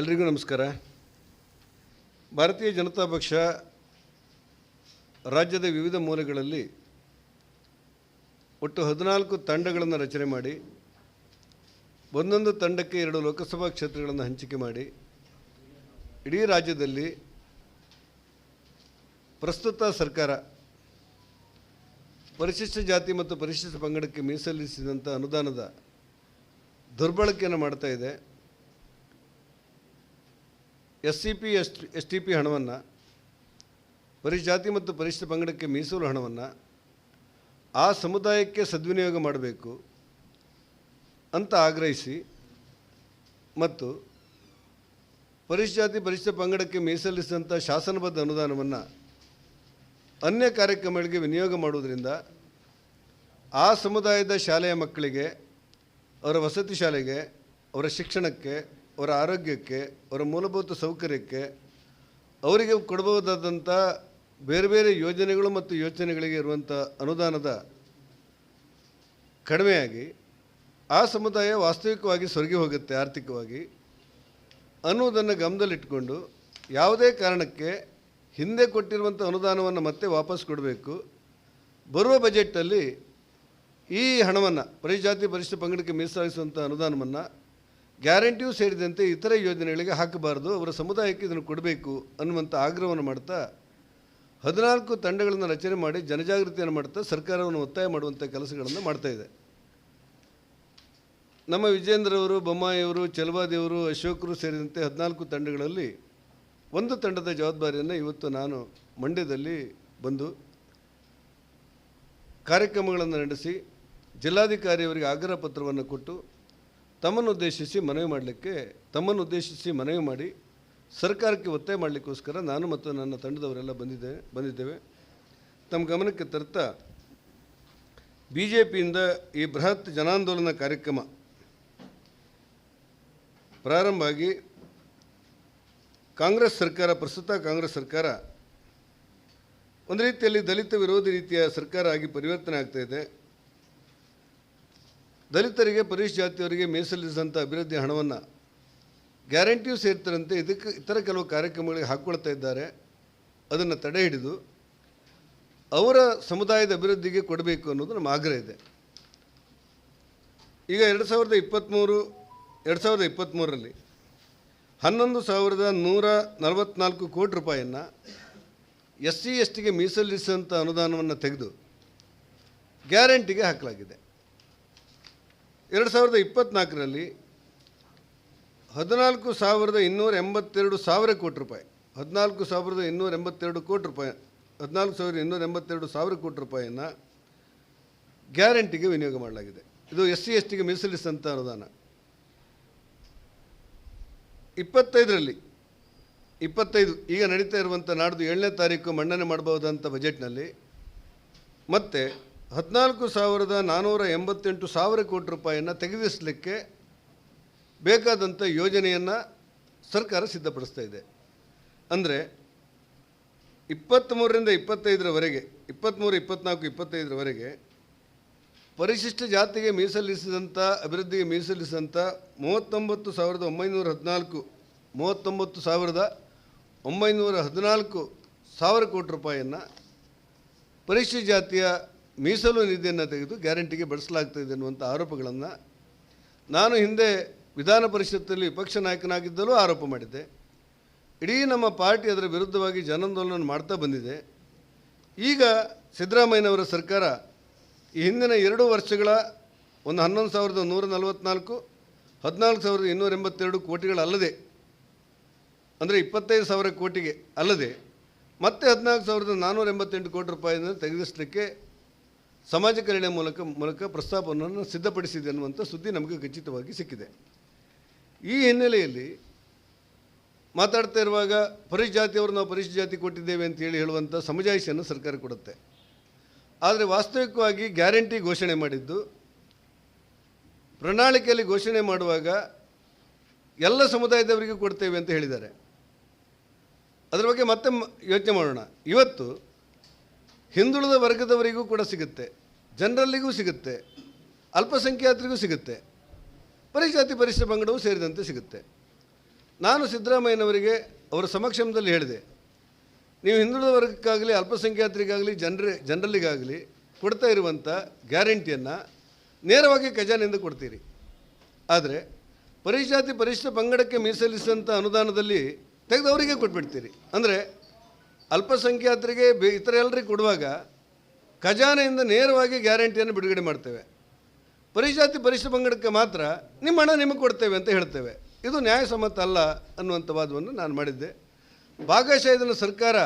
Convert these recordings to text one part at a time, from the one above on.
ಎಲ್ರಿಗೂ ನಮಸ್ಕಾರ. ಭಾರತೀಯ ಜನತಾ ಪಕ್ಷ ರಾಜ್ಯದ ವಿವಿಧ ಮೂಲೆಗಳಲ್ಲಿ ಒಟ್ಟು ಹದಿನಾಲ್ಕು ತಂಡಗಳನ್ನು ರಚನೆ ಮಾಡಿ, ಒಂದೊಂದು ತಂಡಕ್ಕೆ ಎರಡು ಲೋಕಸಭಾ ಕ್ಷೇತ್ರಗಳನ್ನು ಹಂಚಿಕೆ ಮಾಡಿ, ಇಡೀ ರಾಜ್ಯದಲ್ಲಿ ಪ್ರಸ್ತುತ ಸರ್ಕಾರ ಪರಿಶಿಷ್ಟ ಜಾತಿ ಮತ್ತು ಪರಿಶಿಷ್ಟ ಪಂಗಡಕ್ಕೆ ಮೀಸಲಿಸಿದಂಥ ಅನುದಾನದ ದುರ್ಬಳಕೆಯನ್ನು ಮಾಡ್ತಾ ಇದೆ. S C P, S S T P ಹಣವನ್ನು ಪರಿಜಾತಿ ಮತ್ತು ಪರಿಶಿಷ್ಟ ಪಂಗಡಕ್ಕೆ ಮೀಸಲು ಹಣವನ್ನು ಆ ಸಮುದಾಯಕ್ಕೆ ಸದ್ವಿನಿಯೋಗ ಮಾಡಬೇಕು ಅಂತ ಆಗ್ರಹಿಸಿ ಮತ್ತು ಪರಿಶಿಷ್ಟ ಪರಿಶಿಷ್ಟ ಪಂಗಡಕ್ಕೆ ಮೀಸಲಿಸಿದಂಥ ಶಾಸನಬದ್ಧ ಅನುದಾನವನ್ನು ಅನ್ಯ ಕಾರ್ಯಕ್ರಮಗಳಿಗೆ ವಿನಿಯೋಗ ಮಾಡುವುದರಿಂದ ಆ ಸಮುದಾಯದ ಶಾಲೆಯ ಮಕ್ಕಳಿಗೆ, ಅವರ ವಸತಿ ಶಾಲೆಗೆ, ಅವರ ಶಿಕ್ಷಣಕ್ಕೆ ಅವರ ಆರೋಗ್ಯಕ್ಕೆ, ಅವರ ಮೂಲಭೂತ ಸೌಕರ್ಯಕ್ಕೆ ಅವರಿಗೆ ಕೊಡಬಹುದಾದಂಥ ಬೇರೆ ಬೇರೆ ಯೋಜನೆಗಳು ಮತ್ತು ಯೋಚನೆಗಳಿಗೆ ಇರುವಂಥ ಅನುದಾನದ ಕಡಿಮೆಯಾಗಿ ಆ ಸಮುದಾಯ ವಾಸ್ತವಿಕವಾಗಿ ಸೊರಗಿ ಹೋಗುತ್ತೆ ಆರ್ಥಿಕವಾಗಿ ಅನ್ನುವುದನ್ನು ಗಮನದಲ್ಲಿಟ್ಟುಕೊಂಡು ಯಾವುದೇ ಕಾರಣಕ್ಕೆ ಹಿಂದೆ ಕೊಟ್ಟಿರುವಂಥ ಅನುದಾನವನ್ನು ಮತ್ತೆ ವಾಪಸ್ ಕೊಡಬೇಕು. ಬರುವ ಬಜೆಟ್ಟಲ್ಲಿ ಈ ಹಣವನ್ನು, ಪರಿಜಾತಿ ಪರಿಶಿಷ್ಟ ಪಂಗಡಕ್ಕೆ ಮೀಸಲಿಸುವಂಥ ಅನುದಾನವನ್ನು ಗ್ಯಾರಂಟಿಯೂ ಸೇರಿದಂತೆ ಇತರ ಯೋಜನೆಗಳಿಗೆ ಹಾಕಬಾರ್ದು. ಅವರ ಸಮುದಾಯಕ್ಕೆ ಇದನ್ನು ಕೊಡಬೇಕು ಅನ್ನುವಂಥ ಆಗ್ರಹವನ್ನು ಮಾಡ್ತಾ, ಹದಿನಾಲ್ಕು ತಂಡಗಳನ್ನು ರಚನೆ ಮಾಡಿ ಜನಜಾಗೃತಿಯನ್ನು ಮಾಡ್ತಾ, ಸರ್ಕಾರವನ್ನು ಒತ್ತಾಯ ಮಾಡುವಂಥ ಕೆಲಸಗಳನ್ನು ಮಾಡ್ತಾ ಇದೆ. ನಮ್ಮ ವಿಜೇಂದ್ರವರು ಬೊಮ್ಮಾಯಿಯವರು ಚಲವಾದಿಯವರು ಅಶೋಕರು ಸೇರಿದಂತೆ ಹದಿನಾಲ್ಕು ತಂಡಗಳಲ್ಲಿ ಒಂದು ತಂಡದ ಜವಾಬ್ದಾರಿಯನ್ನು ಇವತ್ತು ನಾನು ಮಂಡ್ಯದಲ್ಲಿ ಬಂದು ಕಾರ್ಯಕ್ರಮಗಳನ್ನು ನಡೆಸಿ, ಜಿಲ್ಲಾಧಿಕಾರಿಯವರಿಗೆ ಆಗ್ರಹ ಪತ್ರವನ್ನು ಕೊಟ್ಟು ತಮ್ಮನ್ನು ಉದ್ದೇಶಿಸಿ ಮನವಿ ಮಾಡಲಿಕ್ಕೆ ತಮ್ಮನ್ನು ಉದ್ದೇಶಿಸಿ ಮನವಿ ಮಾಡಿ ಸರ್ಕಾರಕ್ಕೆ ಒತ್ತಾಯ ಮಾಡಲಿಕ್ಕೋಸ್ಕರ ನಾನು ಮತ್ತು ನನ್ನ ತಂಡದವರೆಲ್ಲ ಬಂದಿದ್ದೆ, ಬಂದಿದ್ದೇವೆ. ತಮ್ಮ ಗಮನಕ್ಕೆ ತರ್ತಾ ಬಿ ಜೆ ಪಿಯಿಂದ ಈ ಬೃಹತ್ ಜನಾಂದೋಲನ ಕಾರ್ಯಕ್ರಮ ಪ್ರಾರಂಭ ಆಗಿ ಕಾಂಗ್ರೆಸ್ ಸರ್ಕಾರ, ಪ್ರಸ್ತುತ ಕಾಂಗ್ರೆಸ್ ಸರ್ಕಾರ ಒಂದು ರೀತಿಯಲ್ಲಿ ದಲಿತ ವಿರೋಧಿ ರೀತಿಯ ಸರ್ಕಾರ ಆಗಿ ಪರಿವರ್ತನೆ ಆಗ್ತಾ ಇದೆ. ದಲಿತರಿಗೆ ಪರಿಶ್ ಜಾತಿಯವರಿಗೆ ಮೀಸಲಿಸಿದಂಥ ಅಭಿವೃದ್ಧಿ ಹಣವನ್ನು ಗ್ಯಾರಂಟಿಯೂ ಸೇರ್ತಾರಂತೆ ಇದಕ್ಕೆ ಇತರ ಕೆಲವು ಕಾರ್ಯಕ್ರಮಗಳಿಗೆ ಹಾಕ್ಕೊಳ್ತಾ ಇದ್ದಾರೆ. ಅದನ್ನು ತಡೆ ಹಿಡಿದು ಅವರ ಸಮುದಾಯದ ಅಭಿವೃದ್ಧಿಗೆ ಕೊಡಬೇಕು ಅನ್ನೋದು ನಮ್ಮ ಆಗ್ರಹ ಇದೆ. ಈಗ ಎರಡು ಸಾವಿರದ ಇಪ್ಪತ್ತ್ಮೂರು ಎರಡು ಸಾವಿರದ ಇಪ್ಪತ್ತ್ಮೂರರಲ್ಲಿ ಹನ್ನೊಂದು ಸಾವಿರದ ನೂರ ನಲವತ್ತ್ನಾಲ್ಕು ಕೋಟಿ ರೂಪಾಯಿಯನ್ನು ಎಸ್ ಸಿ ಎಸ್ ಟಿಗೆ ಮೀಸಲಿಸಿದಂಥ ಅನುದಾನವನ್ನು ತೆಗೆದು ಗ್ಯಾರಂಟಿಗೆ ಹಾಕಲಾಗಿದೆ. ಎರಡು ಸಾವಿರದ ಇಪ್ಪತ್ತ್ನಾಲ್ಕರಲ್ಲಿ ಹದಿನಾಲ್ಕು ಸಾವಿರದ ಇನ್ನೂರ ಎಂಬತ್ತೆರಡು ಸಾವಿರ ಕೋಟಿ ರೂಪಾಯಿ. ಹದಿನಾಲ್ಕು ಸಾವಿರದ ಇನ್ನೂರ ಎಂಬತ್ತೆರಡು ಕೋಟಿ ರೂಪಾಯಿ, ಹದಿನಾಲ್ಕು ಸಾವಿರದ ಇನ್ನೂರ ಎಂಬತ್ತೆರಡು ಸಾವಿರ ಕೋಟಿ ರೂಪಾಯಿಯನ್ನು ಗ್ಯಾರಂಟಿಗೆ ವಿನಿಯೋಗ ಮಾಡಲಾಗಿದೆ. ಇದು ಎಸ್ ಸಿ ಎಸ್ ಟಿಗೆ ಮೀಸಲಿಸಿದಂಥ ಅನುದಾನ. ಇಪ್ಪತ್ತೈದರಲ್ಲಿ, ಇಪ್ಪತ್ತೈದು ಈಗ ನಡೀತಾ ಇರುವಂಥ ನಾಡ್ದು ಏಳನೇ ತಾರೀಕು ಮಂಡನೆ ಮಾಡಬಹುದಂಥ ಬಜೆಟ್ನಲ್ಲಿ ಮತ್ತು ಹದಿನಾಲ್ಕು ಸಾವಿರದ ನಾನ್ನೂರ ಎಂಬತ್ತೆಂಟು ಸಾವಿರ ಕೋಟಿ ರೂಪಾಯಿಯನ್ನು ತೆಗೆದಿಸಲಿಕ್ಕೆ ಬೇಕಾದಂಥ ಯೋಜನೆಯನ್ನು ಸರ್ಕಾರ ಸಿದ್ಧಪಡಿಸ್ತಾ ಇದೆ. ಅಂದರೆ ಇಪ್ಪತ್ತ್ಮೂರರಿಂದ ಇಪ್ಪತ್ತೈದರವರೆಗೆ ಇಪ್ಪತ್ತ್ಮೂರು ಇಪ್ಪತ್ತ್ನಾಲ್ಕು ಇಪ್ಪತ್ತೈದರವರೆಗೆ ಪರಿಶಿಷ್ಟ ಜಾತಿಗೆ ಮೀಸಲಿಸಿದಂಥ ಅಭಿವೃದ್ಧಿಗೆ ಮೀಸಲಿಸಿದಂಥ ಮೂವತ್ತೊಂಬತ್ತು ಸಾವಿರದ ಒಂಬೈನೂರ ಹದಿನಾಲ್ಕು, ಮೂವತ್ತೊಂಬತ್ತು ಸಾವಿರದ ಒಂಬೈನೂರ ಹದಿನಾಲ್ಕು ಸಾವಿರ ಕೋಟಿ ರೂಪಾಯಿಯನ್ನು ಪರಿಶಿಷ್ಟ ಜಾತಿಯ ಮೀಸಲು ನಿಧಿಯನ್ನು ತೆಗೆದು ಗ್ಯಾರಂಟಿಗೆ ಬಳಸಲಾಗ್ತಾಯಿದೆ ಅನ್ನುವಂಥ ಆರೋಪಗಳನ್ನು ನಾನು ಹಿಂದೆ ವಿಧಾನ ಪರಿಷತ್ತಲ್ಲಿ ವಿಪಕ್ಷ ನಾಯಕನಾಗಿದ್ದಲೂ ಆರೋಪ ಮಾಡಿದ್ದೆ. ಇಡೀ ನಮ್ಮ ಪಾರ್ಟಿ ಅದರ ವಿರುದ್ಧವಾಗಿ ಜನಾಂದೋಲನ ಮಾಡ್ತಾ ಬಂದಿದೆ. ಈಗ ಸಿದ್ದರಾಮಯ್ಯನವರ ಸರ್ಕಾರ ಈ ಹಿಂದಿನ ಎರಡು ವರ್ಷಗಳ ಒಂದು ಹನ್ನೊಂದು ಸಾವಿರದ ನೂರ ನಲವತ್ತ್ನಾಲ್ಕು ಹದಿನಾಲ್ಕು ಸಾವಿರದ ಇನ್ನೂರ ಎಂಬತ್ತೆರಡು ಕೋಟಿಗಳಲ್ಲದೆ ಅಂದರೆ ಇಪ್ಪತ್ತೈದು ಸಾವಿರ ಕೋಟಿಗೆ ಅಲ್ಲದೆ, ಮತ್ತೆ ಹದಿನಾಲ್ಕು ಸಾವಿರದ ನಾನ್ನೂರ ಎಂಬತ್ತೆಂಟು ಕೋಟಿ ರೂಪಾಯಿಯನ್ನು ತೆಗೆದಿಸಲಿಕ್ಕೆ ಸಮಾಜ ಕಲ್ಯಾಣ ಮೂಲಕ ಮೂಲಕ ಪ್ರಸ್ತಾಪವನ್ನು ಸಿದ್ಧಪಡಿಸಿದೆ ಅನ್ನುವಂಥ ಸುದ್ದಿ ನಮಗೆ ಖಚಿತವಾಗಿ ಸಿಕ್ಕಿದೆ. ಈ ಹಿನ್ನೆಲೆಯಲ್ಲಿ ಮಾತಾಡ್ತಾ ಇರುವಾಗ ಪರಿಶ್ ಜಾತಿಯವರು ನಾವು ಪರಿಶ್ ಜಾತಿ ಕೊಟ್ಟಿದ್ದೇವೆ ಅಂತ ಹೇಳಿ ಹೇಳುವಂಥ ಸಮಜಾಯಿಷಿಯನ್ನು ಸರ್ಕಾರ ಕೊಡುತ್ತೆ. ಆದರೆ ವಾಸ್ತವಿಕವಾಗಿ ಗ್ಯಾರಂಟಿ ಘೋಷಣೆ ಮಾಡಿದ್ದು, ಪ್ರಣಾಳಿಕೆಯಲ್ಲಿ ಘೋಷಣೆ ಮಾಡುವಾಗ ಎಲ್ಲ ಸಮುದಾಯದವರಿಗೂ ಕೊಡ್ತೇವೆ ಅಂತ ಹೇಳಿದ್ದಾರೆ. ಅದರ ಬಗ್ಗೆ ಮತ್ತೆ ಯೋಚನೆ ಮಾಡೋಣ. ಇವತ್ತು ಹಿಂದುಳಿದ ವರ್ಗದವರಿಗೂ ಕೂಡ ಸಿಗುತ್ತೆ. ಜನರಲ್ಲಿಗೂ ಸಿಗುತ್ತೆ. ಅಲ್ಪಸಂಖ್ಯಾತರಿಗೂ ಸಿಗುತ್ತೆ. ಪರಿಜಾತಿ ಪರಿಶಿಷ್ಟ ಪಂಗಡವೂ ಸೇರಿದಂತೆ ಸಿಗುತ್ತೆ. ನಾನು ಸಿದ್ದರಾಮಯ್ಯನವರಿಗೆ ಅವರ ಸಮಕ್ಷಮದಲ್ಲಿ ಹೇಳಿದೆ, ನೀವು ಹಿಂದುಳಿದ ವರ್ಗಕ್ಕಾಗಲಿ, ಅಲ್ಪಸಂಖ್ಯಾತರಿಗಾಗಲಿ, ಜನರ, ಜನರಲ್ಲಿಗಾಗಲಿ ಕೊಡ್ತಾ ಇರುವಂಥ ಗ್ಯಾರಂಟಿಯನ್ನು ನೇರವಾಗಿ ಖಜಾನೆಯಿಂದ ಕೊಡ್ತೀರಿ. ಆದರೆ ಪರಿಜಾತಿ ಪರಿಶಿಷ್ಟ ಪಂಗಡಕ್ಕೆ ಮೀಸಲಿಸಿದಂಥ ಅನುದಾನದಲ್ಲಿ ತೆಗೆದು ಅವರಿಗೆ ಕೊಟ್ಬಿಡ್ತೀರಿ. ಅಂದರೆ ಅಲ್ಪಸಂಖ್ಯಾತರಿಗೆ ಬೇ, ಇತರ ಎಲ್ಲರಿಗೆ ಕೊಡುವಾಗ ಖಜಾನೆಯಿಂದ ನೇರವಾಗಿ ಗ್ಯಾರಂಟಿಯನ್ನು ಬಿಡುಗಡೆ ಮಾಡ್ತೇವೆ. ಪರಿಜಾತಿ ಪರಿಶಿಷ್ಟ ಪಂಗಡಕ್ಕೆ ಮಾತ್ರ ನಿಮ್ಮ ಹಣ ನಿಮಗೆ ಕೊಡ್ತೇವೆ ಅಂತ ಹೇಳ್ತೇವೆ. ಇದು ನ್ಯಾಯಸಮ್ಮತ ಅಲ್ಲ ಅನ್ನುವಂಥ ವಾದವನ್ನು ನಾನು ಮಾಡಿದ್ದೆ. ಭಾಗಶಃ ಇದನ್ನು ಸರ್ಕಾರ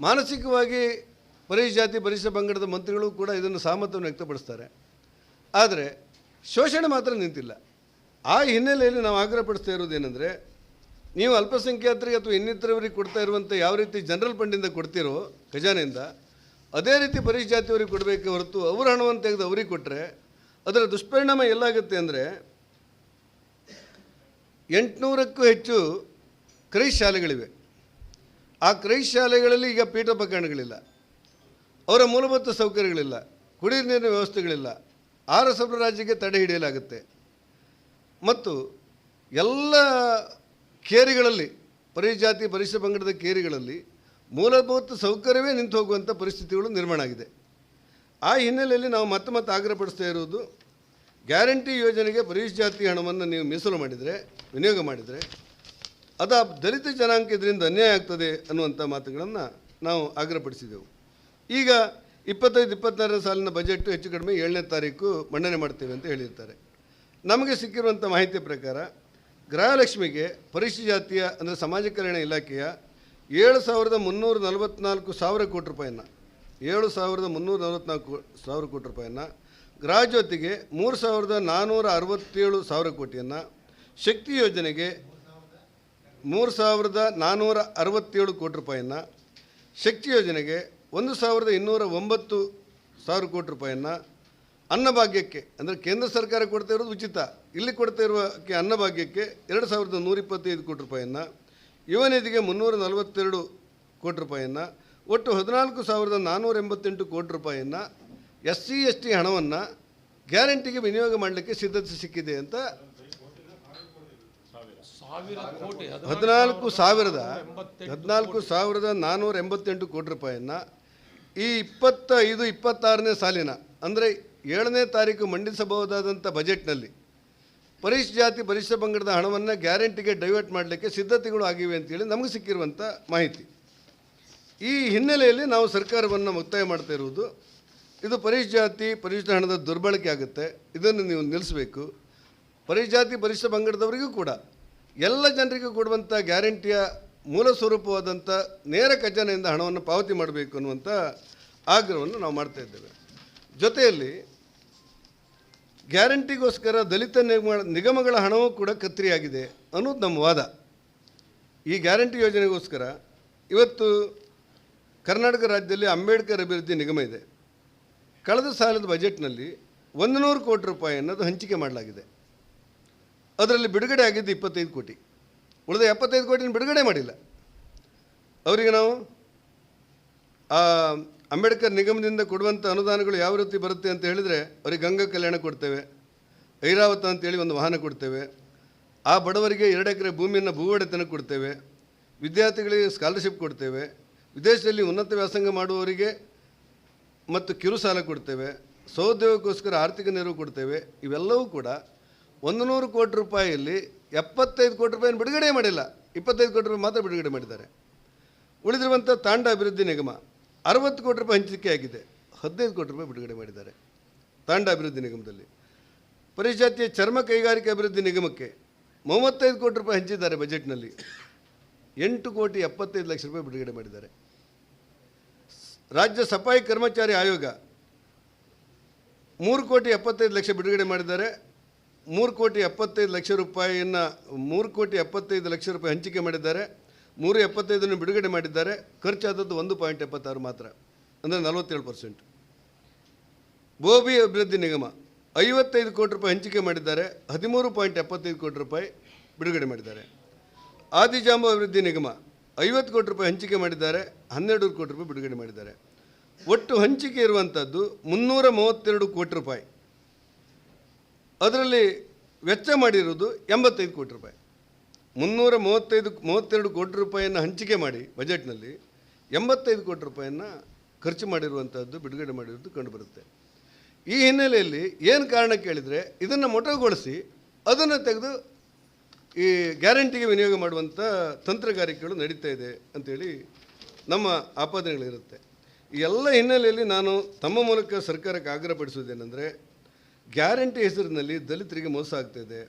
ಮಾನಸಿಕವಾಗಿ ಪರಿಜಾತಿ ಜಾತಿ ಪರಿಶಿಷ್ಟ ಪಂಗಡದ ಮಂತ್ರಿಗಳು ಕೂಡ ಇದನ್ನು ಸಹಮತವನ್ನು ವ್ಯಕ್ತಪಡಿಸ್ತಾರೆ. ಆದರೆ ಶೋಷಣೆ ಮಾತ್ರ ನಿಂತಿಲ್ಲ. ಆ ಹಿನ್ನೆಲೆಯಲ್ಲಿ ನಾವು ಆಗ್ರಹಪಡಿಸ್ತಾ ಇರೋದೇನೆಂದರೆ ನೀವು ಅಲ್ಪಸಂಖ್ಯಾತರಿಗೆ ಅಥವಾ ಇನ್ನಿತರವರಿಗೆ ಕೊಡ್ತಾ ಇರುವಂಥ ಯಾವ ರೀತಿ ಜನರಲ್ ಫಂಡಿಂದ ಕೊಡ್ತೀರೋ ಖಜಾನೆಯಿಂದ, ಅದೇ ರೀತಿ ಪರಿಶಾತಿಯವರಿಗೆ ಕೊಡಬೇಕೆ ಹೊರತು ಅವ್ರ ಹಣವನ್ನು ತೆಗೆದು ಅವರಿಗೆ ಕೊಟ್ಟರೆ ಅದರ ದುಷ್ಪರಿಣಾಮ ಎಲ್ಲಾಗುತ್ತೆ ಅಂದರೆ ಎಂಟುನೂರಕ್ಕೂ ಹೆಚ್ಚು ಕ್ರೈಸ್ ಶಾಲೆಗಳಿವೆ. ಆ ಕ್ರೈಸ್ ಶಾಲೆಗಳಲ್ಲಿ ಈಗ ಪೀಠೋಪಕರಣಗಳಿಲ್ಲ ಅವರ ಮೂಲಭೂತ ಸೌಕರ್ಯಗಳಿಲ್ಲ. ಕುಡಿಯುವ ನೀರಿನ ವ್ಯವಸ್ಥೆಗಳಿಲ್ಲ. ಆಹಾರ ಸರಬರಾಜಿಗೆ ತಡೆ ಹಿಡಿಯಲಾಗುತ್ತೆ. ಮತ್ತು ಎಲ್ಲ ಕೇರಿಗಳಲ್ಲಿ, ಪರಿಜಾತಿ ಪರಿಶಿಷ್ಟ ಪಂಗಡದ ಕೇರಿಗಳಲ್ಲಿ ಮೂಲಭೂತ ಸೌಕರ್ಯವೇ ನಿಂತು ಹೋಗುವಂಥ ಪರಿಸ್ಥಿತಿಗಳು ನಿರ್ಮಾಣ ಆಗಿದೆ. ಆ ಹಿನ್ನೆಲೆಯಲ್ಲಿ ನಾವು ಮತ್ತೆ ಮತ್ತೆ ಆಗ್ರಹಪಡಿಸ್ತಾ ಇರುವುದು, ಗ್ಯಾರಂಟಿ ಯೋಜನೆಗೆ ಪರಿಶಿಷ್ಟ ಜಾತಿ ಹಣವನ್ನು ನೀವು ಮೀಸಲು ಮಾಡಿದರೆ, ವಿನಿಯೋಗ ಮಾಡಿದರೆ, ಅದು ದಲಿತ ಜನಾಂಗ ಇದರಿಂದ ಅನ್ಯಾಯ ಆಗ್ತದೆ ಅನ್ನುವಂಥ ಮಾತುಗಳನ್ನು ನಾವು ಆಗ್ರಹಪಡಿಸಿದೆವು. ಈಗ ಇಪ್ಪತ್ತೈದು ಇಪ್ಪತ್ತಾರನೇ ಸಾಲಿನ ಬಜೆಟ್ ಹೆಚ್ಚು ಕಡಿಮೆ ಏಳನೇ ತಾರೀಕು ಮಂಡನೆ ಮಾಡ್ತೇವೆ ಅಂತ ಹೇಳಿರ್ತಾರೆ. ನಮಗೆ ಸಿಕ್ಕಿರುವಂಥ ಮಾಹಿತಿ ಪ್ರಕಾರ ಗೃಹಲಕ್ಷ್ಮಿಗೆ ಪರಿಶಿಷ್ಟ ಜಾತಿಯ, ಅಂದರೆ ಸಮಾಜ ಕಲ್ಯಾಣ ಇಲಾಖೆಯ ಏಳು ಸಾವಿರದ ಮುನ್ನೂರ ನಲವತ್ತ್ನಾಲ್ಕು ಸಾವಿರ ಕೋಟಿ ರೂಪಾಯಿಯನ್ನು, ಏಳು ಸಾವಿರದ ಮುನ್ನೂರ ನಲವತ್ತ್ನಾಲ್ಕು ಸಾವಿರ ಕೋಟಿ ರೂಪಾಯಿಯನ್ನು ಗೃಹಜ್ಯೋತಿಗೆ ಮೂರು ಸಾವಿರದ ನಾನ್ನೂರ ಅರವತ್ತೇಳು ಸಾವಿರ ಕೋಟಿಯನ್ನು, ಶಕ್ತಿ ಯೋಜನೆಗೆ ಮೂರು ಸಾವಿರದ ನಾನ್ನೂರ ಅರವತ್ತೇಳು ಕೋಟಿ ರೂಪಾಯಿಯನ್ನು, ಶಕ್ತಿ ಯೋಜನೆಗೆ ಒಂದು ಸಾವಿರದ ಇನ್ನೂರ ಒಂಬತ್ತು ಸಾವಿರ ಕೋಟಿ ರೂಪಾಯಿಯನ್ನು ಅನ್ನಭಾಗ್ಯಕ್ಕೆ ಅಂದರೆ ಕೇಂದ್ರ ಸರ್ಕಾರ ಕೊಡ್ತಾ ಇರೋದು ಉಚಿತ. ಇಲ್ಲಿ ಕೊಡ್ತಾ ಇರುವ ಅನ್ನಭಾಗ್ಯಕ್ಕೆ ಎರಡು ಸಾವಿರದ ನೂರ ಇಪ್ಪತ್ತೈದು ಕೋಟಿ ರೂಪಾಯಿಯನ್ನು ಯುವ ನಿಧಿಗೆ ಮುನ್ನೂರ ನಲವತ್ತೆರಡು ಕೋಟಿ ರೂಪಾಯಿಯನ್ನು ಒಟ್ಟು ಹದಿನಾಲ್ಕು ಸಾವಿರದ ನಾನ್ನೂರ ಎಂಬತ್ತೆಂಟು ಕೋಟಿ ರೂಪಾಯಿಯನ್ನು ಎಸ್ ಸಿ ಎಸ್ ಟಿ ಹಣವನ್ನು ಗ್ಯಾರಂಟಿಗೆ ವಿನಿಯೋಗ ಮಾಡಲಿಕ್ಕೆ ಸಿದ್ಧತೆ ಸಿಕ್ಕಿದೆ ಅಂತ ಹದಿನಾಲ್ಕು ಸಾವಿರದ ಹದಿನಾಲ್ಕು ಸಾವಿರದ ನಾನ್ನೂರ ಎಂಬತ್ತೆಂಟು ಕೋಟಿ ರೂಪಾಯಿಯನ್ನು ಈ ಇಪ್ಪತ್ತೈದು, ಇಪ್ಪತ್ತಾರನೇ ಸಾಲಿನ, ಅಂದರೆ ಏಳನೇ ತಾರೀಕು ಮಂಡಿಸಬಹುದಾದಂಥ ಬಜೆಟ್ನಲ್ಲಿ ಪರಿಶಿಷ್ಟ ಜಾತಿ, ಪರಿಶಿಷ್ಟ ಪಂಗಡದ ಹಣವನ್ನು ಗ್ಯಾರಂಟಿಗೆ ಡೈವರ್ಟ್ ಮಾಡಲಿಕ್ಕೆ ಸಿದ್ಧತೆಗಳು ಆಗಿವೆ ಅಂತೇಳಿ ನಮಗೆ ಸಿಕ್ಕಿರುವಂಥ ಮಾಹಿತಿ. ಈ ಹಿನ್ನೆಲೆಯಲ್ಲಿ ನಾವು ಸರ್ಕಾರವನ್ನು ಒತ್ತಾಯ ಮಾಡ್ತಾ ಇರುವುದು, ಇದು ಪರಿಶಿಷ್ಟ ಜಾತಿ, ಪರಿಶಿಷ್ಟ ಹಣದ ದುರ್ಬಳಕೆ ಆಗುತ್ತೆ, ಇದನ್ನು ನೀವು ನಿಲ್ಲಿಸಬೇಕು. ಪರಿಶಿಷ್ಟ ಜಾತಿ, ಪರಿಶಿಷ್ಟ ಪಂಗಡದವರಿಗೂ ಕೂಡ, ಎಲ್ಲ ಜನರಿಗೂ ಕೊಡುವಂಥ ಗ್ಯಾರಂಟಿಯ ಮೂಲ ಸ್ವರೂಪವಾದಂಥ ನೇರ ಖಜಾನೆಯಿಂದ ಹಣವನ್ನು ಪಾವತಿ ಮಾಡಬೇಕು ಅನ್ನುವಂಥ ಆಗ್ರಹವನ್ನು ನಾವು ಮಾಡ್ತಾ ಇದ್ದೇವೆ. ಜೊತೆಯಲ್ಲಿ ಗ್ಯಾರಂಟಿಗೋಸ್ಕರ ದಲಿತ ನಿಗಮ ನಿಗಮಗಳ ಹಣವೂ ಕೂಡ ಕತ್ತರಿಯಾಗಿದೆ ಅನ್ನೋದು ನಮ್ಮ ವಾದ. ಈ ಗ್ಯಾರಂಟಿ ಯೋಜನೆಗೋಸ್ಕರ ಇವತ್ತು ಕರ್ನಾಟಕ ರಾಜ್ಯದಲ್ಲಿ ಅಂಬೇಡ್ಕರ್ ಅಭಿವೃದ್ಧಿ ನಿಗಮ ಇದೆ. ಕಳೆದ ಸಾಲದ ಬಜೆಟ್ನಲ್ಲಿ ಒಂದು ನೂರು ಕೋಟಿ ರೂಪಾಯಿ ಅನ್ನೋದು ಹಂಚಿಕೆ ಮಾಡಲಾಗಿದೆ. ಅದರಲ್ಲಿ ಬಿಡುಗಡೆ ಆಗಿದ್ದು ಇಪ್ಪತ್ತೈದು ಕೋಟಿ. ಉಳಿದ ಎಪ್ಪತ್ತೈದು ಕೋಟಿನ ಬಿಡುಗಡೆ ಮಾಡಿಲ್ಲ. ಅವರಿಗೆ ನಾವು ಅಂಬೇಡ್ಕರ್ ನಿಗಮದಿಂದ ಕೊಡುವಂಥ ಅನುದಾನಗಳು ಯಾವ ರೀತಿ ಬರುತ್ತೆ ಅಂತ ಹೇಳಿದರೆ, ಅವರಿಗೆ ಗಂಗಾ ಕಲ್ಯಾಣ ಕೊಡ್ತೇವೆ, ಐರಾವತ ಅಂತೇಳಿ ಒಂದು ವಾಹನ ಕೊಡ್ತೇವೆ, ಆ ಬಡವರಿಗೆ ಎರಡು ಎಕರೆ ಭೂಮಿಯನ್ನು ಭೂವಡೆತನ ಕೊಡ್ತೇವೆ, ವಿದ್ಯಾರ್ಥಿಗಳಿಗೆ ಸ್ಕಾಲರ್ಶಿಪ್ ಕೊಡ್ತೇವೆ, ವಿದೇಶದಲ್ಲಿ ಉನ್ನತ ವ್ಯಾಸಂಗ ಮಾಡುವವರಿಗೆ ಮತ್ತು ಕಿರು ಸಾಲ ಕೊಡ್ತೇವೆ, ಸಹೋದ್ಯೋಗಕ್ಕೋಸ್ಕರ ಆರ್ಥಿಕ ನೆರವು ಕೊಡ್ತೇವೆ, ಇವೆಲ್ಲವೂ ಕೂಡ ಒಂದು ನೂರು ಕೋಟಿ ರೂಪಾಯಿಯಲ್ಲಿ ಎಪ್ಪತ್ತೈದು ಕೋಟಿ ರೂಪಾಯಿನ ಬಿಡುಗಡೆ ಮಾಡಿಲ್ಲ, ಇಪ್ಪತ್ತೈದು ಕೋಟಿ ರೂಪಾಯಿ ಮಾತ್ರ ಬಿಡುಗಡೆ ಮಾಡಿದ್ದಾರೆ. ಉಳಿದಿರುವಂಥ ತಾಂಡ ಅಭಿವೃದ್ಧಿ ನಿಗಮ ಅರವತ್ತು ಕೋಟಿ ರೂಪಾಯಿ ಹಂಚಿಕೆ ಆಗಿದೆ. ಹದಿನೈದು ಕೋಟಿ ರೂಪಾಯಿ ಬಿಡುಗಡೆ ಮಾಡಿದ್ದಾರೆ. ತಾಂಡ ಅಭಿವೃದ್ಧಿ ನಿಗಮದಲ್ಲಿ. ಪರಿಜಾತಿಯ ಚರ್ಮ ಕೈಗಾರಿಕೆ ಅಭಿವೃದ್ಧಿ ನಿಗಮಕ್ಕೆ ಮೂವತ್ತೈದು ಕೋಟಿ ರೂಪಾಯಿ ಹಂಚಿದ್ದಾರೆ ಬಜೆಟ್ನಲ್ಲಿ. ಎಂಟು ಕೋಟಿ ಎಪ್ಪತ್ತೈದು ಲಕ್ಷ ರೂಪಾಯಿ ಬಿಡುಗಡೆ ಮಾಡಿದ್ದಾರೆ. ರಾಜ್ಯ ಸಫಾಯಿ ಕರ್ಮಚಾರಿ ಆಯೋಗ ಮೂರು ಕೋಟಿ ಎಪ್ಪತ್ತೈದು ಲಕ್ಷ ಬಿಡುಗಡೆ ಮಾಡಿದ್ದಾರೆ. ಮೂರು ಕೋಟಿ ಎಪ್ಪತ್ತೈದು ಲಕ್ಷ ರೂಪಾಯಿಯನ್ನು ಮೂರು ಕೋಟಿ ಎಪ್ಪತ್ತೈದು ಲಕ್ಷ ರೂಪಾಯಿ ಹಂಚಿಕೆ ಮಾಡಿದ್ದಾರೆ. ಮೂರು ಎಪ್ಪತ್ತೈದನ್ನು ಬಿಡುಗಡೆ ಮಾಡಿದ್ದಾರೆ. ಖರ್ಚಾದದ್ದು ಒಂದು ಪಾಯಿಂಟ್ ಎಪ್ಪತ್ತಾರು ಮಾತ್ರ, ಅಂದರೆ ನಲವತ್ತೇಳು ಪರ್ಸೆಂಟ್. ಬೋಬಿ ಅಭಿವೃದ್ಧಿ ನಿಗಮ ಐವತ್ತೈದು ಕೋಟಿ ರೂಪಾಯಿ ಹಂಚಿಕೆ ಮಾಡಿದ್ದಾರೆ, ಹದಿಮೂರು ಪಾಯಿಂಟ್ ಎಪ್ಪತ್ತೈದು ಕೋಟಿ ರೂಪಾಯಿ ಬಿಡುಗಡೆ ಮಾಡಿದ್ದಾರೆ. ಆದಿಜಾಂಬು ಅಭಿವೃದ್ಧಿ ನಿಗಮ ಐವತ್ತು ಕೋಟಿ ರೂಪಾಯಿ ಹಂಚಿಕೆ ಮಾಡಿದ್ದಾರೆ, ಹನ್ನೆರಡು ಕೋಟಿ ರೂಪಾಯಿ ಬಿಡುಗಡೆ ಮಾಡಿದ್ದಾರೆ. ಒಟ್ಟು ಹಂಚಿಕೆ ಇರುವಂಥದ್ದು ಮುನ್ನೂರ ಮೂವತ್ತೆರಡು ಕೋಟಿ ರೂಪಾಯಿ. ಅದರಲ್ಲಿ ವೆಚ್ಚ ಮಾಡಿರುವುದು ಎಂಬತ್ತೈದು ಕೋಟಿ ರೂಪಾಯಿ. ಮುನ್ನೂರ ಮೂವತ್ತೈದು ಮೂವತ್ತೆರಡು ಕೋಟಿ ರೂಪಾಯಿಯನ್ನು ಹಂಚಿಕೆ ಮಾಡಿ ಬಜೆಟ್ನಲ್ಲಿ, ಎಂಬತ್ತೈದು ಕೋಟಿ ರೂಪಾಯಿಯನ್ನು ಖರ್ಚು ಮಾಡಿರುವಂಥದ್ದು ಬಿಡುಗಡೆ ಮಾಡಿರುವುದು ಕಂಡುಬರುತ್ತೆ. ಈ ಹಿನ್ನೆಲೆಯಲ್ಲಿ ಏನು ಕಾರಣ ಕೇಳಿದರೆ, ಇದನ್ನು ಮೊಟಕುಗೊಳಿಸಿ ಅದನ್ನು ತೆಗೆದು ಈ ಗ್ಯಾರಂಟಿಗೆ ವಿನಿಯೋಗ ಮಾಡುವಂಥ ತಂತ್ರಗಾರಿಕೆಗಳು ನಡೀತಾ ಇದೆ ಅಂಥೇಳಿ ನಮ್ಮ ಆಪಾದನೆಗಳಿರುತ್ತೆ. ಈ ಎಲ್ಲ ಹಿನ್ನೆಲೆಯಲ್ಲಿ ನಾನು ತಮ್ಮ ಮೂಲಕ ಸರ್ಕಾರಕ್ಕೆ ಆಗ್ರಹಪಡಿಸುವುದೇನೆಂದರೆ, ಗ್ಯಾರಂಟಿ ಹೆಸರಿನಲ್ಲಿ ದಲಿತರಿಗೆ ಮೋಸ ಆಗ್ತಾಯಿದೆ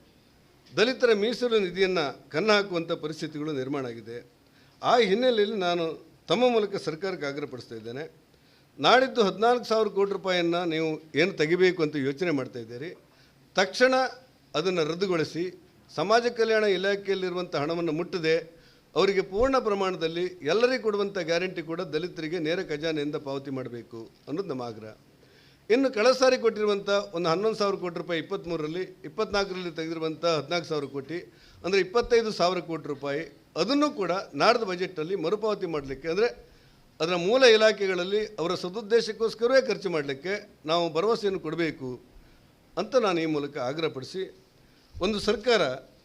ದಲಿತರ ಮೀಸಲು ನಿಧಿಯನ್ನು ಕನ್ನ ಹಾಕುವಂಥ ಪರಿಸ್ಥಿತಿಗಳು ನಿರ್ಮಾಣ ಆಗಿದೆ. ಆ ಹಿನ್ನೆಲೆಯಲ್ಲಿ ನಾನು ತಮ್ಮ ಮೂಲಕ ಸರ್ಕಾರಕ್ಕೆ ಆಗ್ರಹಪಡಿಸ್ತಾ ಇದ್ದೇನೆ. ನಾಡಿದ್ದು ಹದಿನಾಲ್ಕು ಸಾವಿರ ಕೋಟಿ ರೂಪಾಯಿಯನ್ನು ನೀವು ಏನು ತೆಗಿಬೇಕು ಅಂತ ಯೋಚನೆ ಮಾಡ್ತಾ ಇದ್ದೀರಿ. ತಕ್ಷಣ ಅದನ್ನು ರದ್ದುಗೊಳಿಸಿ ಸಮಾಜ ಕಲ್ಯಾಣ ಇಲಾಖೆಯಲ್ಲಿರುವಂಥ ಹಣವನ್ನು ಮುಟ್ಟದೆ ಅವರಿಗೆ ಪೂರ್ಣ ಪ್ರಮಾಣದಲ್ಲಿ ಎಲ್ಲರಿಗೂ ಕೊಡುವಂಥ ಗ್ಯಾರಂಟಿ ಕೂಡ ದಲಿತರಿಗೆ ನೇರ ಖಜಾನೆಯಿಂದ ಪಾವತಿ ಮಾಡಬೇಕು ಅನ್ನೋದು ನಮ್ಮ ಆಗ್ರಹ. ಇನ್ನು ಕಳೆದ ಸಾರಿ ಕೊಟ್ಟಿರುವಂಥ ಒಂದು ಹನ್ನೊಂದು ಸಾವಿರ ಕೋಟಿ ರೂಪಾಯಿ ಇಪ್ಪತ್ತ್ಮೂರರಲ್ಲಿ ಇಪ್ಪತ್ನಾಲ್ಕರಲ್ಲಿ ತೆಗೆದಿರುವಂಥ ಹದಿನಾಲ್ಕು ಸಾವಿರ ಕೋಟಿ, ಅಂದರೆ ಇಪ್ಪತ್ತೈದು ಸಾವಿರ ಕೋಟಿ ರೂಪಾಯಿ, ಅದನ್ನು ಕೂಡ ನಾಡ್ದು ಬಜೆಟಲ್ಲಿ ಮರುಪಾವತಿ ಮಾಡಲಿಕ್ಕೆ, ಅಂದರೆ ಅದರ ಮೂಲ ಇಲಾಖೆಗಳಲ್ಲಿ ಅವರ ಸದುದ್ದೇಶಕ್ಕೋಸ್ಕರವೇ ಖರ್ಚು ಮಾಡಲಿಕ್ಕೆ ನಾವು ಭರವಸೆಯನ್ನು ಕೊಡಬೇಕು ಅಂತ ನಾನು ಈ ಮೂಲಕ ಆಗ್ರಹಪಡಿಸಿ, ಒಂದು ಸರ್ಕಾರ